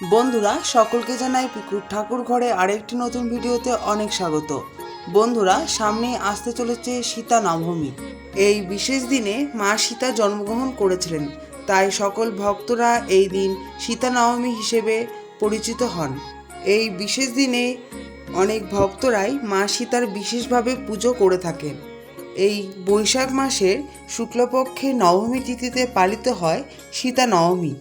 বন্ধুরা, সকলকে জানাই পিকুর ঠাকুর ঘরে আরেকটি নতুন ভিডিওতে অনেক স্বাগত। বন্ধুরা, সামনেই আসতে চলেছে সীতা নবমী। এই বিশেষ দিনে মা সীতা জন্মগ্রহণ করেছিলেন, তাই সকল ভক্তরা এই দিন সীতা নবমী হিসেবে পরিচিত হন। এই বিশেষ দিনে অনেক ভক্তরাই মা সীতার বিশেষভাবে পুজো করে থাকেন। এই বৈশাখ মাসের শুক্লপক্ষে নবমী তিথিতে পালিত হয় সীতা নবমী।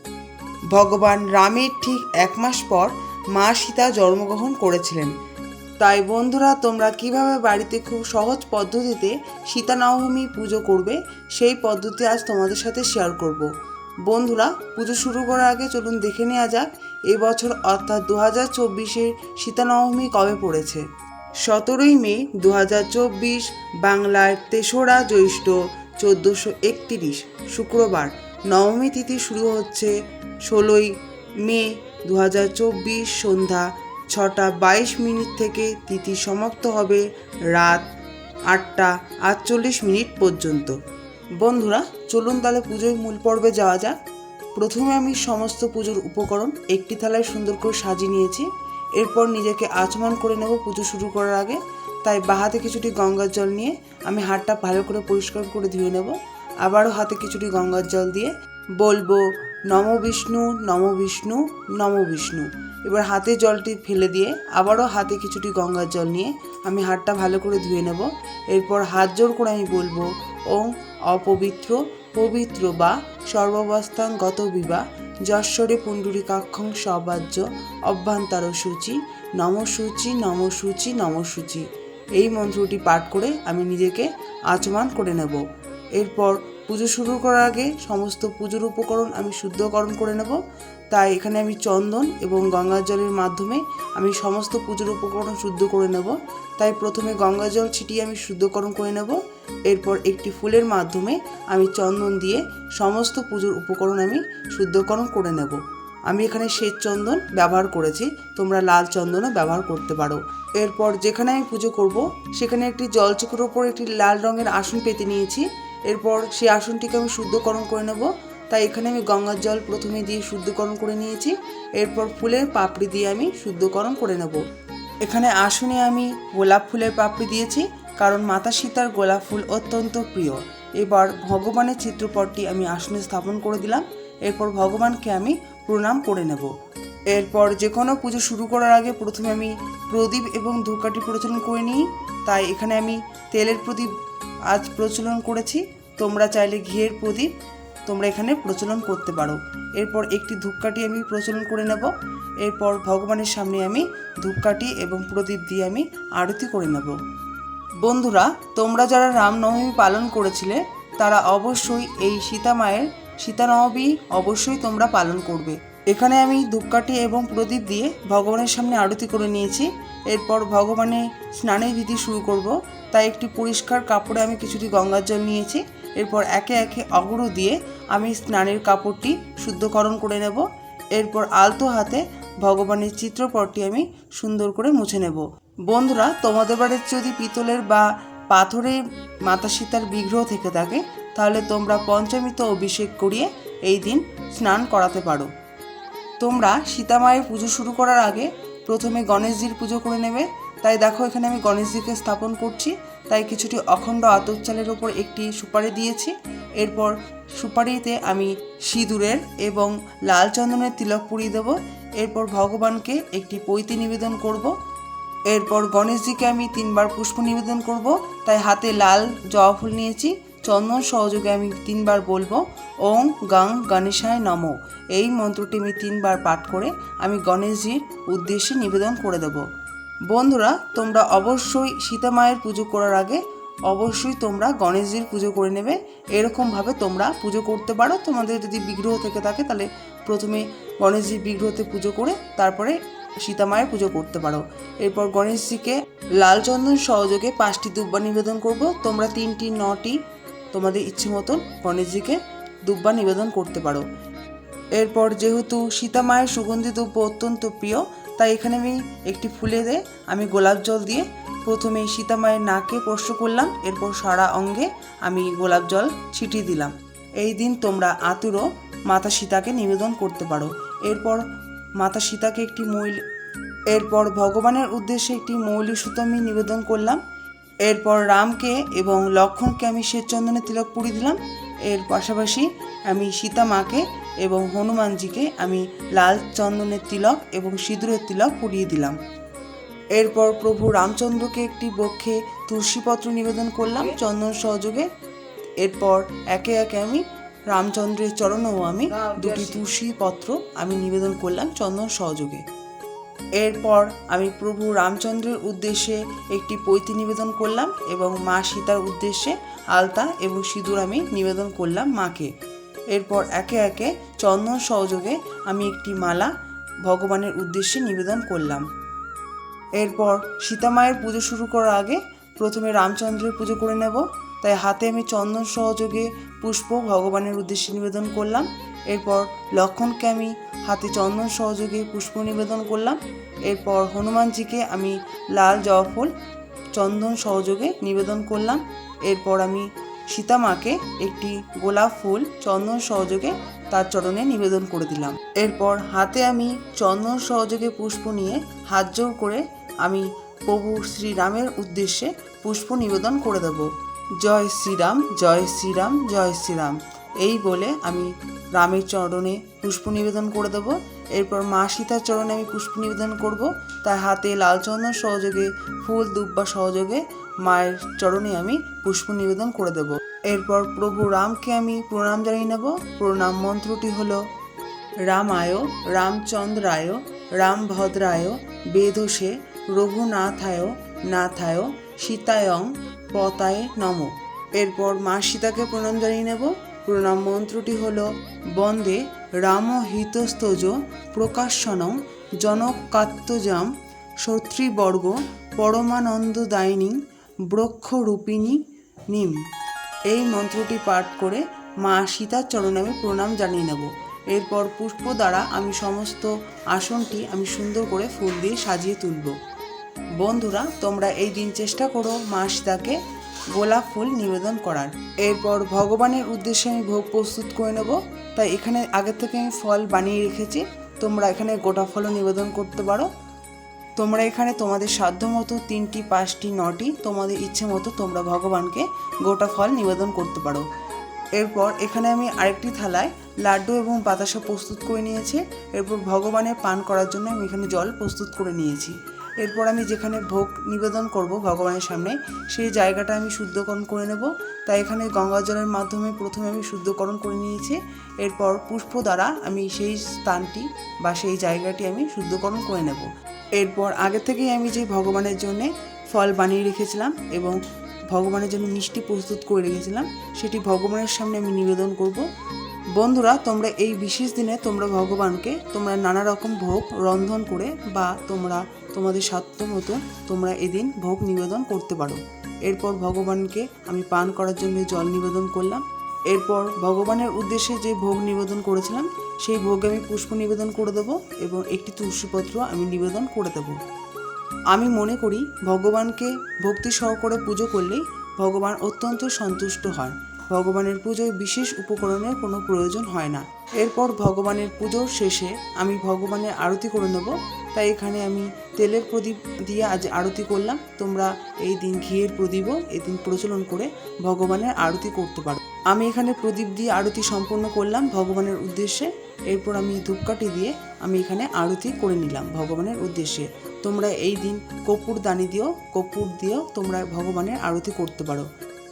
ভগবান রামের ঠিক এক মাস পর মা সীতা জন্মগ্রহণ করেছিলেন। তাই বন্ধুরা, তোমরা কীভাবে বাড়িতে খুব সহজ পদ্ধতিতে সীতা নবমী পুজো করবে, সেই পদ্ধতি আজ তোমাদের সাথে শেয়ার করব। বন্ধুরা, পুজো শুরু করার আগে চলুন দেখে নেওয়া যাক এবছর অর্থাৎ দু হাজার চব্বিশের সীতা নবমী কবে পড়েছে? সতেরোই মে দু হাজার চব্বিশ, বাংলার তেসরা জ্যৈষ্ঠ চোদ্দোশো একত্রিশ, শুক্রবার। নবমী তিথি শুরু হচ্ছে ষোলোই মে দু হাজার চব্বিশ সন্ধ্যা ছটা বাইশ মিনিট থেকে তিথি সমাপ্ত হবে রাত আটটা আটচল্লিশ মিনিট পর্যন্ত। বন্ধুরা, চলুন তাহলে পুজোর মূল পর্বে যাওয়া যাক। প্রথমে আমি সমস্ত পুজোর উপকরণ একটি থালায় সুন্দর করে সাজিয়ে নিয়েছি। এরপর নিজেকে আচমন করে নেব পুজো শুরু করার আগে। তাই বাহাতে কিছুটি গঙ্গার জল নিয়ে আমি হাতটা ভালো করে পরিষ্কার করে ধুয়ে নেব। আবারও হাতে কিছুটি গঙ্গার জল দিয়ে বলব নম বিষ্ণু নম বিষ্ণু নম বিষ্ণু। এবার হাতে জলটি ফেলে দিয়ে আবারও হাতে কিছুটি গঙ্গার জল নিয়ে আমি হাতটা ভালো করে ধুয়ে নেব। এরপর হাত জোর করে আমি বলব, ওং অপবিত্র, পবিত্র বা সর্বাবস্থান গত বিবা যশ্বরে পুণ্ডরীকাক্ষং সবাজ্য অভ্যন্তর সূচি, নম সূচি নম সূচি নম সূচি। এই মন্ত্রটি পাঠ করে আমি নিজেকে আচমান করে নেব। এরপর পুজো শুরু করার আগে সমস্ত পুজোর উপকরণ আমি শুদ্ধকরণ করে নেব। তাই এখানে আমি চন্দন এবং গঙ্গা জলের মাধ্যমে আমি সমস্ত পুজোর উপকরণ শুদ্ধ করে নেব। তাই প্রথমে গঙ্গা জল ছিটিয়ে আমি শুদ্ধকরণ করে নেব। এরপর একটি ফুলের মাধ্যমে আমি চন্দন দিয়ে সমস্ত পুজোর উপকরণ আমি শুদ্ধকরণ করে নেব। আমি এখানে শ্বেত চন্দন ব্যবহার করেছি। তোমরা লাল চন্দনও ব্যবহার করতে পারো। এরপর যেখানে আমি পুজো করব, সেখানে একটি জলচক্রের ওপর একটি লাল রঙের আসন পেতে নিয়েছি। এরপর সেই আসনটিকে আমি শুদ্ধকরণ করে নেব। তাই এখানে আমি গঙ্গার জল প্রথমে দিয়ে শুদ্ধকরণ করে নিয়েছি। এরপর ফুলের পাপড়ি দিয়ে আমি শুদ্ধকরণ করে নেব। এখানে আসনে আমি গোলাপ ফুলের পাপড়ি দিয়েছি, কারণ মাতা সীতার গোলাপ ফুল অত্যন্ত প্রিয়। এবার ভগবানের চিত্রপটটি আমি আসনে স্থাপন করে দিলাম। এরপর ভগবানকে আমি প্রণাম করে নেব। এরপর যে কোনো পুজো শুরু করার আগে প্রথমে আমি প্রদীপ এবং ধূপকাঠি প্রচলন করে নিই। তাই এখানে আমি তেলের প্রদীপ আজ প্রচলন করেছি। তোমরা চাইলে ঘিয়ের প্রদীপ তোমরা এখানে প্রচলন করতে পারো। এরপর একটি ধূপকাঠি আমি প্রচলন করে নেব। এরপর ভগবানের সামনে আমি ধূপকাঠি এবং প্রদীপ দিয়ে আমি আরতি করে নেব। বন্ধুরা, তোমরা যারা রামনবমী পালন করেছিলে, তারা অবশ্যই এই সীতা মায়ের সীতানবমী অবশ্যই তোমরা পালন করবে। এখানে আমি ধূপকাঠি এবং প্রদীপ দিয়ে ভগবানের সামনে আরতি করে নিয়েছি। এরপর ভগবানের স্নানের বিধি শুরু করব। তাই একটি পরিষ্কার কাপড়ে আমি কিছুটি গঙ্গার জল নিয়েছি। এরপর একে একে অগরু দিয়ে আমি স্নানের কাপড়টি শুদ্ধকরণ করে নেব। এরপর আলতো হাতে ভগবানের চিত্রপটটি আমি সুন্দর করে মুছে নেব। বন্ধুরা, তোমাদের বাড়ির যদি পিতলের বা পাথরের মাতা সীতার বিগ্রহ থেকে থাকে, তাহলে তোমরা পঞ্চমীতে অভিষেক করিয়ে এই দিন স্নান করাতে পারো। তোমরা সীতা মায়ের পুজো শুরু করার আগে প্রথমে গণেশজির পুজো করে নেবে। তাই দেখো, এখানে আমি গণেশজিকে স্থাপন করছি। তাই কিছুটি অখণ্ড আতর চালের ওপর একটি সুপারি দিয়েছি। এরপর সুপারিতে আমি সিঁদুরের এবং লাল চন্দনের তিলক পুড়িয়ে দেবো। এরপর ভগবানকে একটি পৈতি নিবেদন করব। এরপর গণেশজিকে আমি তিনবার পুষ্প নিবেদন করব। তাই হাতে লাল জবা ফুল নিয়েছি। চন্দন সহযোগে আমি তিনবার বলব ওং গাং গণেশায় নম। এই মন্ত্রটি আমি তিনবার পাঠ করে আমি গণেশজির উদ্দেশ্যে নিবেদন করে দেব। বন্ধুরা, তোমরা অবশ্যই সীতা মায়ের পুজো করার আগে অবশ্যই তোমরা গণেশজির পুজো করে নেবে। এরকমভাবে তোমরা পুজো করতে পারো। তোমাদের যদি বিগ্রহ থেকে থাকে, তাহলে প্রথমে গণেশজির বিগ্রহতে পুজো করে তারপরে সীতা মায়ের পুজো করতে পারো। এরপর গণেশজিকে লাল চন্দন সহযোগে পাঁচটি দুব্বা নিবেদন করব। তোমরা তিনটি, নটি, তোমাদের ইচ্ছে মতন গণেশজিকে দুব্বা নিবেদন করতে পারো। এরপর যেহেতু সীতা মায়ের সুগন্ধি দ্রব্য অত্যন্ত প্রিয় তাই এখানে আমি একটি ফুলে দিয়ে আমি গোলাপ জল দিয়ে প্রথমে সীতা মায়ের নাকে স্পর্শ করলাম, এরপর সারা অঙ্গে আমি গোলাপ জল ছিটিয়ে দিলাম। এই দিন তোমরা আতুরও মাতা সীতাকে নিবেদন করতে পারো। এরপর মাতা সীতাকে একটি মৌল, এরপর ভগবানের উদ্দেশ্যে একটি মৌলি সুতো আমি নিবেদন করলাম। এরপর রামকে এবং লক্ষণকে আমি শ্বেত চন্দনের তিলক পুড়ি দিলাম। এর পাশাপাশি আমি সীতা মাকে এবং হনুমানজিকে আমি লাল চন্দনের তিলক এবং সিঁদুরের তিলক পুড়িয়ে দিলাম। এরপর প্রভু রামচন্দ্রকে একটি বক্ষে তুলসীপত্র নিবেদন করলাম চন্দন সহযোগে। এরপর একে একে আমি রামচন্দ্রের চরণেও আমি দুটি তুলসী পত্র আমি নিবেদন করলাম চন্দন সহযোগে। এরপর আমি প্রভু রামচন্দ্রের উদ্দেশ্যে একটি পৈতি নিবেদন করলাম এবং মা সীতার উদ্দেশ্যে আলতা এবং সিঁদুর আমি নিবেদন করলাম মাকে। এরপর একে একে চন্দন সহযোগে আমি একটি মালা ভগবানের উদ্দেশ্যে নিবেদন করলাম। এরপর সীতামায়ের পুজো শুরু করার আগে প্রথমে রামচন্দ্রের পুজো করে নেব। তাই হাতে আমি চন্দন সহযোগে পুষ্প ভগবানের উদ্দেশ্যে নিবেদন করলাম। এরপর লক্ষণকে আমি হাতে চন্দন সহযোগে পুষ্প নিবেদন করলাম। এরপর হনুমানজিকে আমি লাল জবা ফুল চন্দন সহযোগে নিবেদন করলাম। এরপর আমি সীতামাকে একটি গোলাপ ফুল চন্দন সহযোগে তার চরণে নিবেদন করে দিলাম। এরপর হাতে আমি চন্দন সহযোগে পুষ্প নিয়ে হাত জোর করে আমি প্রভু শ্রীরামের উদ্দেশ্যে পুষ্প নিবেদন করে দেব। জয় শ্রীরাম জয় শ্রীরাম জয় শ্রীরাম। এই বলে আমি রামের চরণে পুষ্প নিবেদন করে দেব। এরপর মা সীতার চরণে আমি পুষ্প নিবেদন করব। তার হাতে লাল চন্দন সহযোগে, ফুল দুব্বা সহযোগে মায়ের চরণে আমি পুষ্প নিবেদন করে দেব। এরপর প্রভু রামকে আমি প্রণাম জানিয়ে নেব। প্রণাম মন্ত্রটি হলো, রামায়, রামচন্দ্রায়, রামভদ্রায়, বেদসে, রঘুনাথায়, নাথায়, সীতায়ং, পতায় নম। এরপর মা সীতাকে প্রণাম জানিয়ে নেব। প্রণাম মন্ত্রটি হল, বন্দে রাম হিতস্তজ প্রকাশনং জনকাত্মজাম শত্রীবর্গ পরমানন্দদায়িনী বৃক্ষরূপিণী নিম। এই মন্ত্রটি পাঠ করে মা সীতার চরণে আমি প্রণাম জানিয়ে নেব। এরপর পুষ্প দ্বারা আমি সমস্ত আসনটি আমি সুন্দর করে ফুল দিয়ে সাজিয়ে তুলব। বন্ধুরা, তোমরা এই দিন চেষ্টা করো মা সীতাকে গোলাপ ফুল নিবেদন করার। এরপর ভগবানের উদ্দেশ্যে আমি ভোগ প্রস্তুত করে নেব। তাই এখানে আগে থেকে আমি ফল বানিয়ে রেখেছি। তোমরা এখানে গোটা ফলও নিবেদন করতে পারো। তোমরা এখানে তোমাদের সাধ্য মতো তিনটি, পাঁচটি, নটি তোমাদের ইচ্ছে মতো তোমরা ভগবানকে গোটা ফল নিবেদন করতে পারো। এরপর এখানে আমি আরেকটি থালায় লাড্ডু এবং বাতাসা প্রস্তুত করে নিয়েছি। এরপর ভগবানের পান করার জন্য আমি এখানে জল প্রস্তুত করে নিয়েছি। এরপর আমি যেখানে ভোগ নিবেদন করব ভগবানের সামনে, সেই জায়গাটা আমি শুদ্ধকরণ করে নেব। তাই এখানে গঙ্গা জলের মাধ্যমে প্রথমে আমি শুদ্ধকরণ করে নিয়েছি। এরপর পুষ্প দ্বারা আমি সেই স্থানটি বা সেই জায়গাটি আমি শুদ্ধকরণ করে নেব। এরপর আগে থেকেই আমি যে ভগবানের জন্যে ফল বানিয়ে রেখেছিলাম এবং ভগবানের জন্য মিষ্টি প্রস্তুত করে রেখেছিলাম, সেটি ভগবানের সামনে আমি নিবেদন করব। বন্ধুরা, তোমরা এই বিশেষ দিনে তোমরা ভগবানকে, তোমরা নানা রকম ভোগ রন্ধন করে বা তোমরা তোমাদের সাধ্য মতো তোমরা এদিন ভোগ নিবেদন করতে পারো। এরপর ভগবানকে আমি পান করার জন্য জল নিবেদন করলাম। এরপর ভগবানের উদ্দেশ্যে যে ভোগ নিবেদন করেছিলাম সেই ভোগে আমি পুষ্প নিবেদন করে দেবো এবং একটি তুলসীপত্র আমি নিবেদন করে দেবো। আমি মনে করি ভগবানকে ভক্তি সহকারে পুজো করলেই ভগবান অত্যন্ত সন্তুষ্ট হন ভগবানের পুজোয় বিশেষ উপকরণের কোনো প্রয়োজন হয় না। এরপর ভগবানের পুজোর শেষে আমি ভগবানের আরতি করে নেব। তাই এখানে আমি তেলের প্রদীপ দিয়ে আজ আরতি করলাম। তোমরা এই দিন ঘিয়ের প্রদীপও এই দিন প্রচলন করে ভগবানের আরতি করতে পারো। আমি এখানে প্রদীপ দিয়ে আরতি সম্পন্ন করলাম ভগবানের উদ্দেশ্যে। এরপর আমি ধূপকাঠি দিয়ে আমি এখানে আরতি করে নিলাম ভগবানের উদ্দেশ্যে। তোমরা এই দিন কপুর দানি দিয়েও কপুর দিয়েও তোমরা ভগবানের আরতি করতে পারো।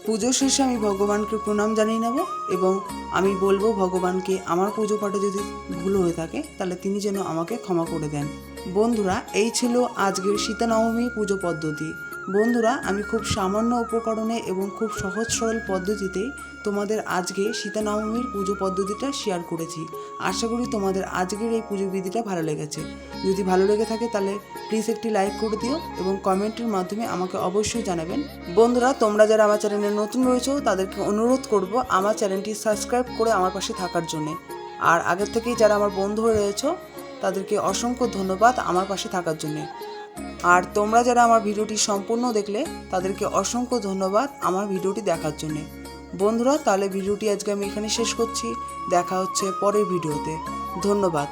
পুজো শেষে আমি ভগবানকে প্রণাম জানিয়ে নেব এবং আমি বলব, ভগবানকে আমার পুজো পাঠে যদি ভুল হয়ে থাকে, তাহলে তিনি যেন আমাকে ক্ষমা করে দেন। বন্ধুরা, এই ছিল আজকের সীতা নবমী পুজো পদ্ধতি। বন্ধুরা, আমি খুব সামান্য উপকরণে এবং খুব সহজ সরল পদ্ধতিতে তোমাদের আজকে সীতা নবমীর পুজো পদ্ধতিটা শেয়ার করেছি। আশা করি তোমাদের আজকের এই পুজো বিধিটা ভালো লেগেছে। যদি ভালো লেগে থাকে তাহলে প্লিজ একটি লাইক করে দিও এবং কমেন্টের মাধ্যমে আমাকে অবশ্যই জানাবেন। বন্ধুরা, তোমরা যারা আমার চ্যানেলে নতুন রয়েছো, তাদেরকে অনুরোধ করব আমার চ্যানেলটি সাবস্ক্রাইব করে আমার পাশে থাকার জন্যে। আর আগের থেকেই যারা আমার বন্ধু হয়ে রয়েছো, তাদেরকে অসংখ্য ধন্যবাদ আমার পাশে থাকার জন্যে। আর তোমরা যারা আমার ভিডিওটি সম্পূর্ণ দেখলে, তাদেরকে অসংখ্য ধন্যবাদ আমার ভিডিওটি দেখার জন্যে। বন্ধুরা, তাহলে ভিডিওটি আজকে আমি এখানে শেষ করছি। দেখা হচ্ছে পরের ভিডিওতে। ধন্যবাদ।